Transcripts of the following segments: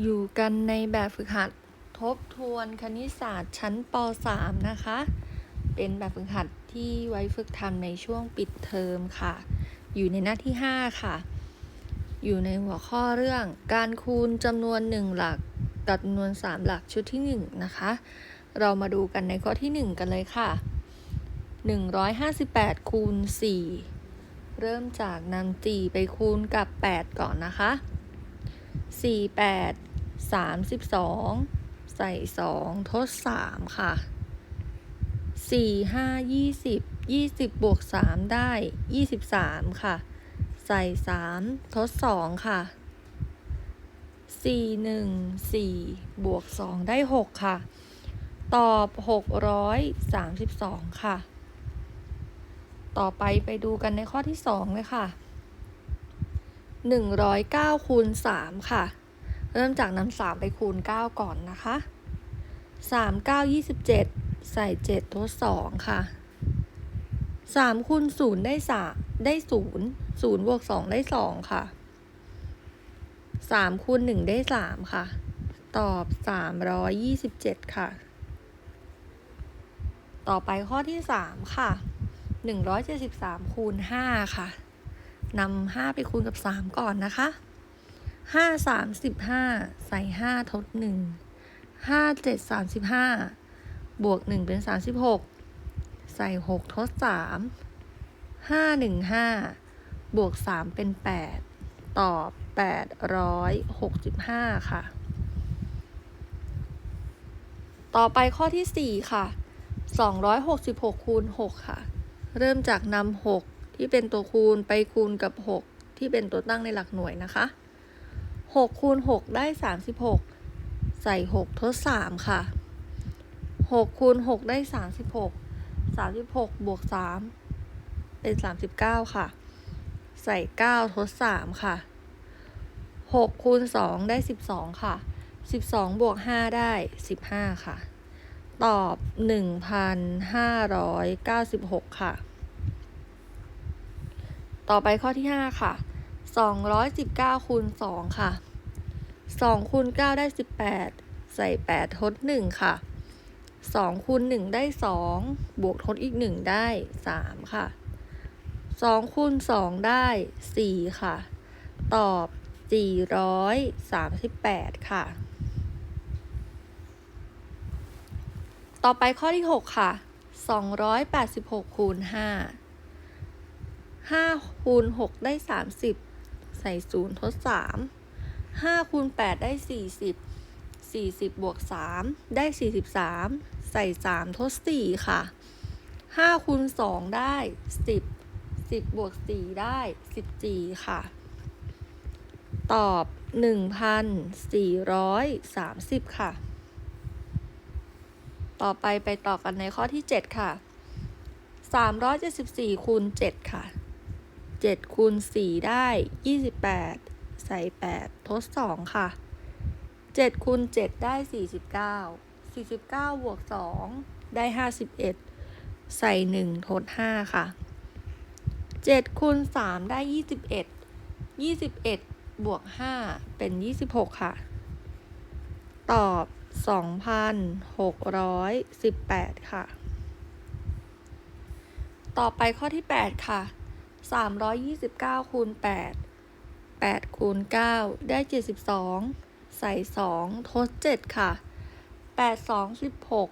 อยู่กันในแบบฝึกหัดทบทวนคณิตศาสตร์ชั้นป .3 นะคะ เป็นแบบฝึกหัดที่ไว้ฝึกทำในช่วงปิดเทอมค่ะ อยู่ในหน้าที่ 5 ค่ะ อยู่ในหัวข้อเรื่องการคูณจำนวน 1 หลักกับจำนวน 3 หลักชุดที่ 1 นะคะ เรามาดูกันในข้อที่ 1 กันเลยค่ะ 158 คูณ 4 เริ่มจากนำ4ไปคูณกับ 8 ก่อนนะคะ 4 8 32ใส่2ทด3ค่ะ4 5 20 20บวก3ได้23ค่ะ ใส่3ทด2ค่ะ4 1 4บวก2ได้6ค่ะ ตอบ632ค่ะ ต่อไปไปดูกันในข้อที่2เลยค่ะ 109คูณ3ค่ะ เริ่มจากนำ3ไปคูณ 9 ก่อนนะคะ 3 9 27 ใส่ 7 ทด 2 ค่ะ 3คูณ0ได้3ได้0 0บวก2ได้ 2 ค่ะ 3คูณ1ได้ 3 ค่ะ ตอบ 327 ค่ะ ต่อไปข้อที่ 3 ค่ะ 173คูณ5ค่ะ นำ5ไปคูณกับ 3 ก่อนนะคะ 5 35 ใส่ 5 ทด 1 5 7 35 บวก 1 เป็น 36 ใส่ 6 ทด 3 5 1 5 บวก 3 เป็น 8 ตอบ 865 ค่ะ ต่อไปข้อที่ 4 ค่ะ 266 คูณ 6 ค่ะ เริ่มจากนำ6 ที่เป็นตัวคูณไปคูณกับ 6 ที่เป็นตัวตั้งในหลักหน่วยนะคะ6คูณ6ได้ 36 ใส่ 6 ทด 3 ค่ะ6คูณ6ได้ 36 36 บวก 3 เป็น 39 ค่ะ ใส่ 9 ทด 3 ค่ะ 6 คูณ 2 ได้ 12 ค่ะ 12 บวก 5 ได้ 15 ค่ะ ตอบ 1,596 ค่ะ ต่อไปข้อที่ 5 ค่ะ 219คูณ2ค่ะ2คูณ9ได้ 18 ใส่ 8 ทด 1 ค่ะ2คูณ1ได้ 2 บวกทดอีก 1 ได้ 3 ค่ะ2คูณ2ได้ 4 ค่ะ ตอบ 438 ค่ะ ต่อไปข้อที่ 6 ค่ะ 286คูณ5 5คูณ6ได้ 30 ใส่0ทด 3 5คูณ8ได้ 40 40บวก3ได้ 43 ใส่ 3 ทด 4 ค่ะ 5คูณ2ได้ 10 10บวก4ได้ 14 ค่ะ ตอบ 1,430 ค่ะ ต่อไปไปต่อกันในข้อที่ 7 ค่ะ374คูณ7ค่ะ 7คูณ4ได้ 28 ใส่ 8 ทด 2 ค่ะ 7คูณ7ได้ 49 49 บวก 2 ได้ 51 ใส่ 1 ทด 5 ค่ะ 7คูณ3ได้ 21 21 บวก 5 เป็น 26 ค่ะ ตอบ 2,618 ค่ะ ต่อไปข้อที่ 8 ค่ะ 329คูณ8 8คูณ9ได้ 72 ใส่ 2 ทด 7 ค่ะ 8 2 16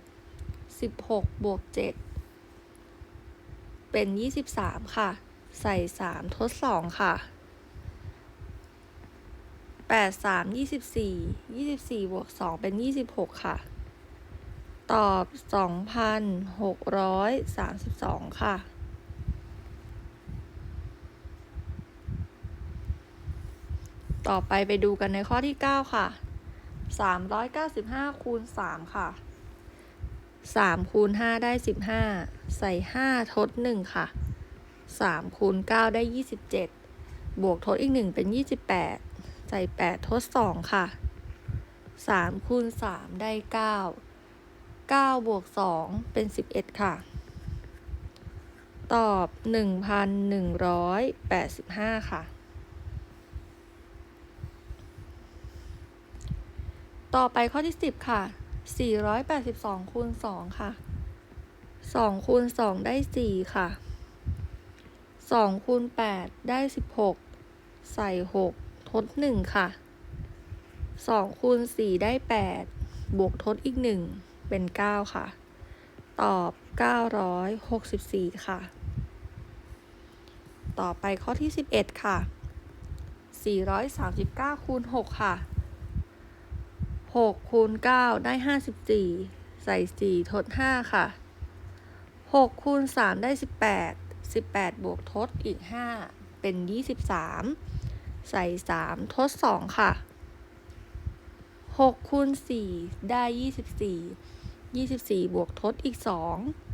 16 บวก 7 เป็น 23 ค่ะ ใส่ 3 ทด 2 ค่ะ 8 3 24 24 บวก 2 เป็น 26 ค่ะ ตอบ 2,632 ค่ะ ต่อไปไปดูกันในข้อที่ 9 ค่ะ 395คูณ3ค่ะ 3คูณ5ได้ 15 ใส่ 5 ทด 1 ค่ะ 3คูณ9ได้ 27 บวกทดอีก 1 เป็น 28 ใส่ 8 ทด 2 ค่ะ 3คูณ3ได้ 9 9 บวก 2 เป็น 11 ค่ะ ตอบ 1,185 ค่ะ ต่อไปข้อที่ 10 ค่ะ 482คูณ2ค่ะ 2คูณ2ได้ 4 ค่ะ 2คูณ8ได้ 16 ใส่ 6 ทด 1 ค่ะ 2คูณ4ได้ 8 บวกทดอีก 1 เป็น 9 ค่ะ ตอบ 964 ค่ะ ต่อไปข้อที่ 11 ค่ะ 439คูณ6ค่ะ 6คูณ9ได้54ใส่4ทด5ค่ะ6คูณ3ได้18 18บวกทดอีก5เป็น23ใส่3ทด2ค่ะ6คูณ4ได้24 24บวกทดอีก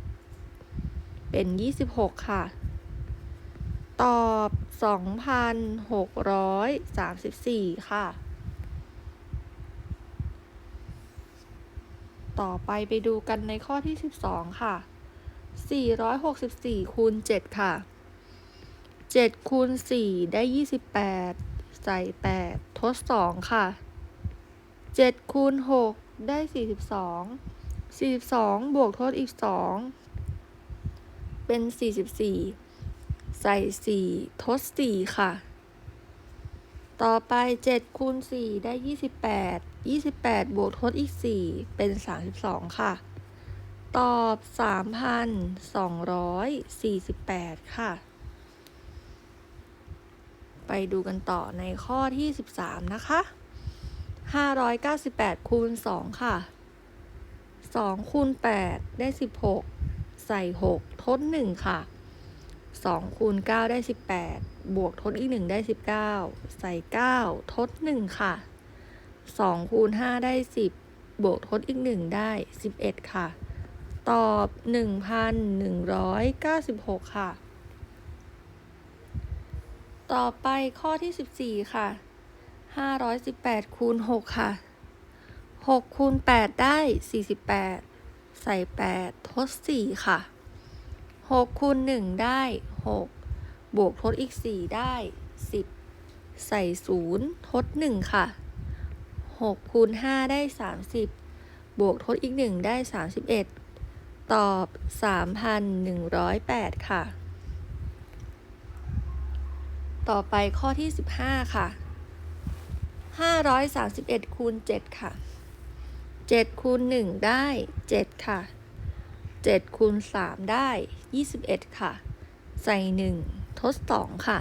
2เป็น26ค่ะ ตอบ2,634ค่ะ ต่อไปไปดูกันในข้อที่ 12 ค่ะ 464คูณ7ค่ะ 7คูณ4ได้ 28 ใส่ 8 ทด 2 ค่ะ 7คูณ6ได้ 42 42 บวกทดอีก 2 เป็น 44 ใส่ 4 ทด 4 ค่ะ ต่อไป7คูณ4ได้ 28 28 บวกทดอีก 4 เป็น 32 ค่ะ ตอบ 3,248 ค่ะ ไปดูกันต่อในข้อที่ 13 นะคะ 598 คูณ 2 ค่ะ 2 คูณ 8 ได้ 16 ใส่ 6 ทด 1 ค่ะ 2คูณ9ได้ 18 บวกทดอีก 1 ได้ 19 ใส่ 9 ทด 1 ค่ะ 2คูณ5ได้ 10 บวกทดอีก 1 ได้ 11 ค่ะ ตอบ 1,196 ค่ะ ต่อไปข้อที่ 14 ค่ะ 518คูณ6ค่ะ 6คูณ8ได้ 48 ใส่ 8 ทด 4 ค่ะ 6คูณ1ได้ 6 บวกทดอีก 4 ได้ 10 ใส่ 0 ทด 1 ค่ะ 6คูณ5ได้ 30 บวกทดอีก 1 ได้ 31 ตอบ 3,108 ค่ะ ต่อไปข้อที่ 15 ค่ะ 531คูณ7ค่ะ 7คูณ1ได้ 7 ค่ะ 7คูณ3ได้ 21 ค่ะ ใส่ 1 ทด 2 ค่ะ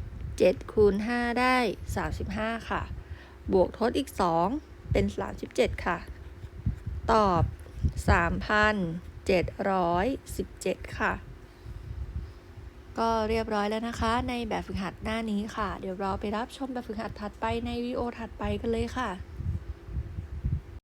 7 คูณ 5 ได้ 35 ค่ะ บวกทดอีก 2 เป็น 37 ค่ะ ตอบ 3,717 ค่ะ ก็เรียบร้อยแล้วนะคะ ในแบบฝึกหัดหน้านี้ค่ะ เดี๋ยวเราไปรับชมแบบฝึกหัดถัดไปในวิดีโอถัดไปกันเลยค่ะ